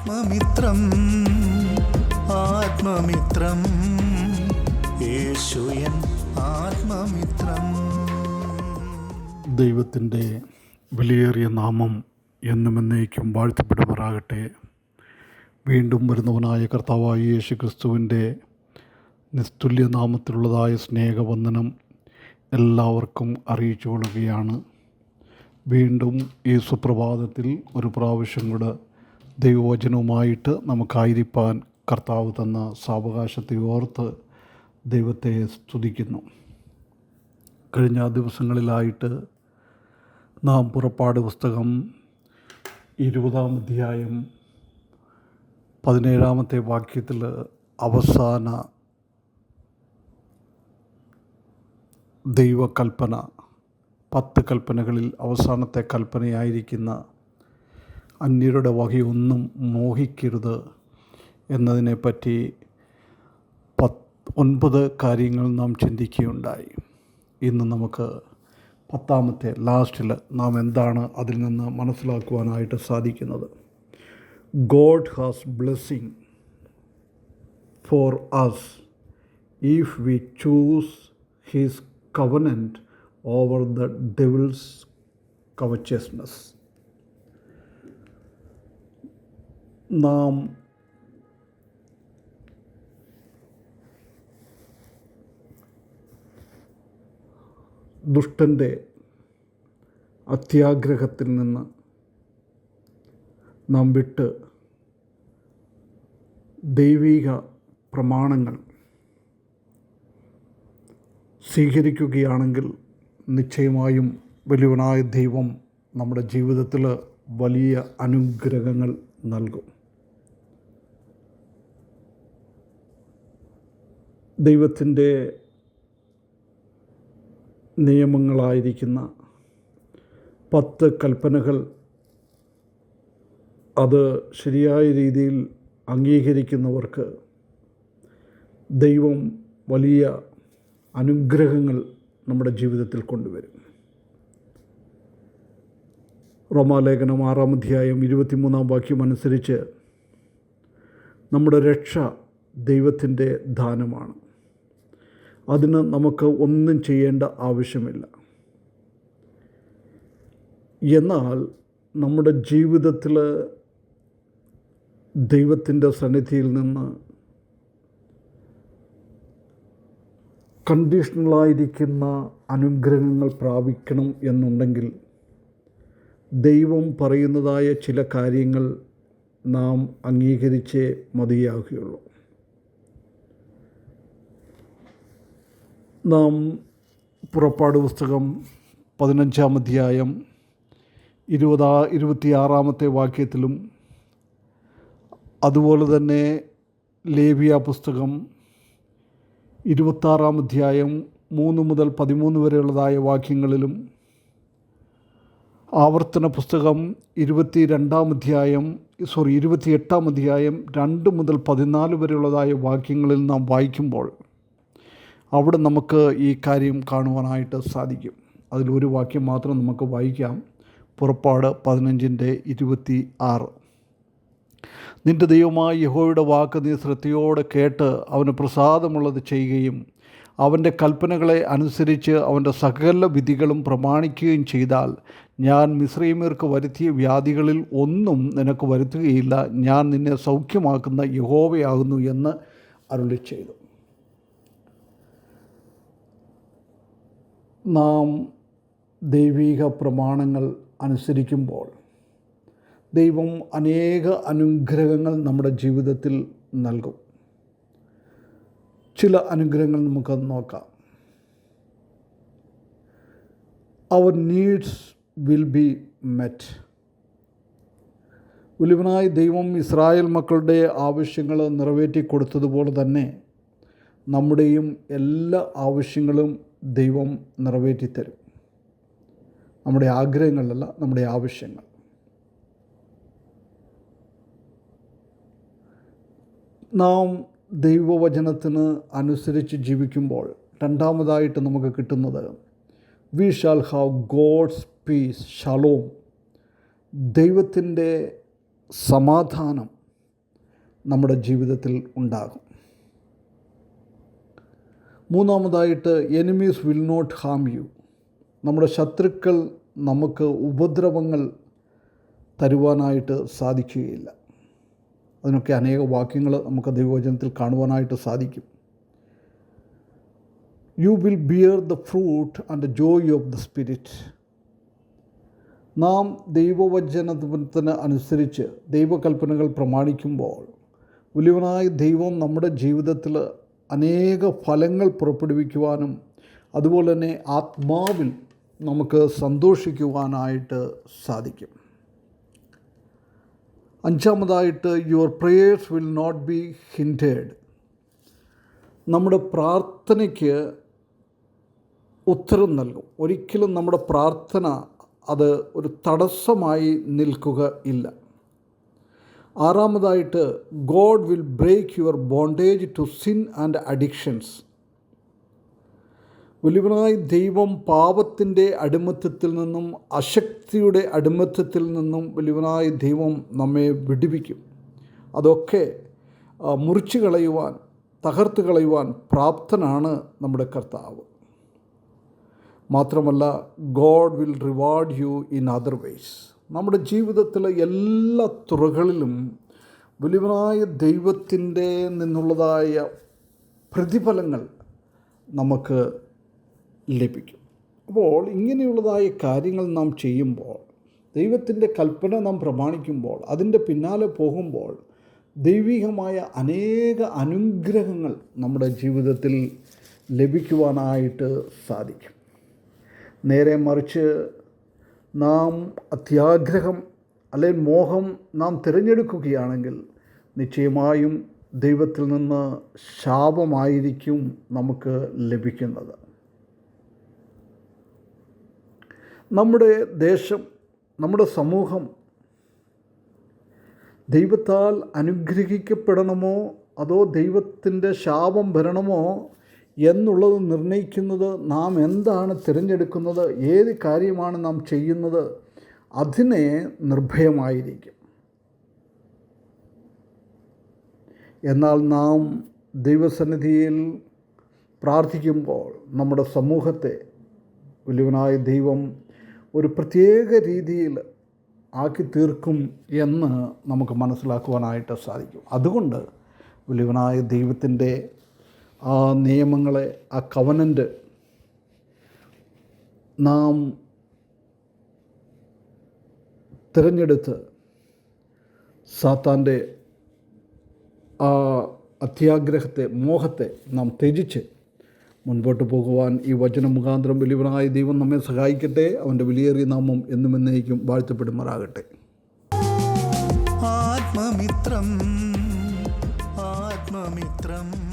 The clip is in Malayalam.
ആത്മമിത്രം ആത്മമിത്രം. യേശുയൻ ആത്മമിത്രം. ദൈവത്തിന്റെ വിലയേറിയ നാമം എന്നും എന്നേക്കും വാഴ്ത്തപ്പെടുമാറാകട്ടെ. വീണ്ടും വരുന്നവനായ കർത്താവായ യേശു ക്രിസ്തുവിന്റെ നിസ്തുല്യ നാമത്തിലുള്ളതായ സ്നേഹവന്ദനം എല്ലാവർക്കും അറിയിച്ചു കൊള്ളുകയാണ് വീണ്ടും ഈ സുപ്രഭാതത്തിൽ ഒരു പ്രാവശ്യം കൂടെ ദൈവവചനവുമായിട്ട് നമുക്കായിരിക്കാൻ കർത്താവ് തന്ന സാവകാശത്തെ ഓർത്ത് ദൈവത്തെ സ്തുതിക്കുന്നു. കഴിഞ്ഞ ദിവസങ്ങളിലായിട്ട് നാം പുറപ്പാട് പുസ്തകം ഇരുപതാം അധ്യായം പതിനേഴാമത്തെ വാക്യത്തിൽ അവസാന ദൈവകൽപ്പന പത്ത് കൽപ്പനകളിൽ അവസാനത്തെ കൽപ്പനയായിരിക്കുന്ന അന്യരുടെ വകയൊന്നും മോഹിക്കരുത് എന്നതിനെപ്പറ്റി പത്ത് ഒൻപത് കാര്യങ്ങൾ നാം ചിന്തിക്കുകയുണ്ടായി. ഇന്ന് നമുക്ക് പത്താമത്തെ ലാസ്റ്റിൽ നാം എന്താണ് അതിൽ നിന്ന് മനസ്സിലാക്കുവാനായിട്ട് സാധിക്കുന്നത്? God has blessing for us if we choose his covenant over the devil's covetousness നാം ദുഷ്ടന്റെ അത്യാഗ്രഹത്തിൽ നിന്ന് നാം വിട്ട് ദൈവിക പ്രമാണങ്ങൾ സ്വീകരിക്കുകയാണെങ്കിൽ നിശ്ചയമായും വലിയവനായ ദൈവം നമ്മുടെ ജീവിതത്തിൽ വലിയ അനുഗ്രഹങ്ങൾ നൽകും. ദൈവത്തിന്റെ നിയമങ്ങളായിരിക്കുന്ന പത്ത് കൽപ്പനകൾ അത് ശരിയായ രീതിയിൽ അംഗീകരിക്കുന്നവർക്ക് ദൈവം വലിയ അനുഗ്രഹങ്ങൾ നമ്മുടെ ജീവിതത്തിൽ കൊണ്ടുവരും. റോമാലേഖനം ആറാം അധ്യായം ഇരുപത്തിമൂന്നാം വാക്യം അനുസരിച്ച് നമ്മുടെ രക്ഷ ദൈവത്തിന്റെ ദാനമാണ്. അതിന് നമുക്ക് ഒന്നും ചെയ്യേണ്ട ആവശ്യമില്ല. എന്നാൽ നമ്മുടെ ജീവിതത്തിൽ ദൈവത്തിന്റെ സന്നിധിയിൽ നിന്ന് കണ്ടീഷണലായിരിക്കുന്ന അനുഗ്രഹങ്ങൾ പ്രാപിക്കണം എന്നുണ്ടെങ്കിൽ ദൈവം പറയുന്നതായ ചില കാര്യങ്ങൾ നാം അംഗീകരിച്ചേ മതിയാകുകയുള്ളൂ. നാം പുറപ്പാട് പുസ്തകം പതിനഞ്ചാം അധ്യായം ഇരുപതാ ഇരുപത്തിയാറാമത്തെ വാക്യത്തിലും അതുപോലെ തന്നെ ലേവിയ പുസ്തകം ഇരുപത്താറാം അധ്യായം മൂന്ന് മുതൽ പതിമൂന്ന് വരെയുള്ളതായ വാക്യങ്ങളിലും ആവർത്തന പുസ്തകം ഇരുപത്തി രണ്ടാം അധ്യായം സോറി ഇരുപത്തിയെട്ടാം അധ്യായം രണ്ട് മുതൽ പതിനാല് വരെയുള്ളതായ വാക്യങ്ങളിൽ നാം വായിക്കുമ്പോൾ അവിടെ നമുക്ക് ഈ കാര്യം കാണുവാനായിട്ട് സാധിക്കും. അതിലൊരു വാക്യം മാത്രം നമുക്ക് വായിക്കാം. പുറപ്പാട് പതിനഞ്ചിന്റെ ഇരുപത്തി ആറ് നിന്റെ ദൈവമായ യഹോയുടെ വാക്ക് നീ ശ്രദ്ധയോടെ കേട്ട് അവന് പ്രസാദമുള്ളത് ചെയ്യുകയും അവന്റെ കൽപ്പനകളെ അനുസരിച്ച് അവന്റെ സകല വിധികളും പ്രമാണിക്കുകയും ചെയ്താൽ ഞാൻ മിശ്രീമീർക്ക് വരുത്തിയ വ്യാധികളിൽ ഒന്നും നിനക്ക് വരുത്തുകയില്ല. ഞാൻ നിന്നെ സൗഖ്യമാക്കുന്ന യഹോവയാകുന്നു എന്ന് അരുളി ചെയ്തു നാം ദൈവിക പ്രമാണങ്ങൾ അനുസരിക്കുമ്പോൾ ദൈവം അനേക അനുഗ്രഹങ്ങൾ നമ്മുടെ ജീവിതത്തിൽ നൽകും. ചില അനുഗ്രഹങ്ങൾ നമുക്ക് നോക്കാം. Our needs will be met ഉലുവനായി ദൈവം ഇസ്രായേൽ മക്കളുടെ ആവശ്യങ്ങൾ നിറവേറ്റി കൊടുത്തതുപോലെ തന്നെ നമ്മുടെയും എല്ലാ ആവശ്യങ്ങളും ദൈവം നിറവേറ്റിത്തരും. നമ്മുടെ ആഗ്രഹങ്ങളല്ല നമ്മുടെ ആവശ്യങ്ങൾ. നാം ദൈവവചനത്തിന് അനുസരിച്ച് ജീവിക്കുമ്പോൾ രണ്ടാമതായിട്ട് നമുക്ക് കിട്ടുന്നത് we shall have God's peace shalom ദൈവത്തിന്റെ സമാധാനം നമ്മുടെ ജീവിതത്തിൽ ഉണ്ടാകും. മൂന്നാമതായിട്ട് enemies will not harm you നമ്മുടെ ശത്രുക്കൾ നമുക്ക് ഉപദ്രവങ്ങൾ തരുവാനായിട്ട് സാധിക്കുകയില്ല. അതിനൊക്കെ അനേക വാക്യങ്ങൾ നമുക്ക് ദൈവവചനത്തിൽ കാണുവാനായിട്ട് സാധിക്കും. You will bear the fruit and the joy of the spirit നാം ദൈവവചനത്തിന് അനുസരിച്ച് ദൈവകൽപ്പനകൾ പ്രമാണിക്കുമ്പോൾ വലിയവനായ ദൈവം നമ്മുടെ ജീവിതത്തിൽ അനേക ഫലങ്ങൾ പുറപ്പെടുവിക്കുവാനും അതുപോലെ തന്നെ ആത്മാവിൽ നമുക്ക് സന്തോഷിക്കുവാനായിട്ട് സാധിക്കും. അഞ്ചാമതായിട്ട് your prayers will not be hindered നമ്മുടെ പ്രാർത്ഥനയ്ക്ക് ഉത്തരം നൽകും. ഒരിക്കലും നമ്മുടെ പ്രാർത്ഥന അത് ഒരു തടസ്സമായി നിൽക്കുക ഇല്ല. ആറാമതായിട്ട് God will break your bondage to sin and addictions വലിയവനായി ദൈവം പാപത്തിന്റെ അടിമത്തത്തിൽ നിന്നും അശക്തിയുടെ അടിമത്തത്തിൽ നിന്നും വലിയവനായ ദൈവം നമ്മെ വിടുവിക്കും. അതൊക്കെ മുറിച്ചു കളയുവാൻ തകർത്ത് കളയുവാൻ പ്രാപ്തനാണ് നമ്മുടെ കർത്താവ്. മാത്രമല്ല God will reward you in other ways നമ്മുടെ ജീവിതത്തിലെ എല്ലാ തുറകളിലും വലിയവനായ ദൈവത്തിന്റെ നിന്നുള്ളതായ പ്രതിഫലങ്ങൾ നമുക്ക് ലഭിക്കും. അപ്പോൾ ഇങ്ങനെയുള്ളതായ കാര്യങ്ങൾ നാം ചെയ്യുമ്പോൾ ദൈവത്തിന്റെ കൽപ്പന നാം പ്രമാണിക്കുമ്പോൾ അതിന്റെ പിന്നാലെ പോകുമ്പോൾ ദൈവികമായ അനേക അനുഗ്രഹങ്ങൾ നമ്മുടെ ജീവിതത്തിൽ ലഭിക്കുവാനായിട്ട് സാധിക്കും. നേരെ മറിച്ച് നാം അത്യാഗ്രഹം അല്ലെങ്കിൽ മോഹം നാം തിരഞ്ഞെടുക്കുകയാണെങ്കിൽ നിശ്ചയമായും ദൈവത്തിൽ നിന്ന് ശാപമായിരിക്കും നമുക്ക് ലഭിക്കുന്നത്. നമ്മുടെ ദേശം നമ്മുടെ സമൂഹം ദൈവത്താൽ അനുഗ്രഹിക്കപ്പെടണമോ അതോ ദൈവത്തിന്റെ ശാപം വരണമോ എന്നുള്ളത് നിർണയിക്കുന്നത് നാം എന്താണ് തിരഞ്ഞെടുക്കുന്നത് ഏത് കാര്യമാണ് നാം ചെയ്യുന്നത് അതിനെ നിർഭയമായിരിക്കും. എന്നാൽ നാം ദൈവസന്നിധിയിൽ പ്രാർത്ഥിക്കുമ്പോൾ നമ്മുടെ സമൂഹത്തെ വലിയവനായ ദൈവം ഒരു പ്രത്യേക രീതിയിൽ ആക്കി തീർക്കും എന്ന് നമുക്ക് മനസ്സിലാക്കുവാനായിട്ട് സാധിക്കും. അതുകൊണ്ട് വലിയവനായ ദൈവത്തിന്റെ ആ നിയമങ്ങളെ ആ കവനന്റ് നാം തിരഞ്ഞെടുത്ത് സാത്താന്റെ ആ അത്യാഗ്രഹത്തെ മോഹത്തെ നാം ത്യജിച്ച് മുൻപോട്ട് പോകുവാൻ ഈ വചന മുഖാന്തരം വലിയവനായ ദൈവം നമ്മെ സഹായിക്കട്ടെ. അവന്റെ വിലയേറിയ നാമം എന്നും എന്നേക്കും വാഴ്ത്തപ്പെടുമാറാകട്ടെ. ആത്മമിത്രം ആത്മമിത്രം.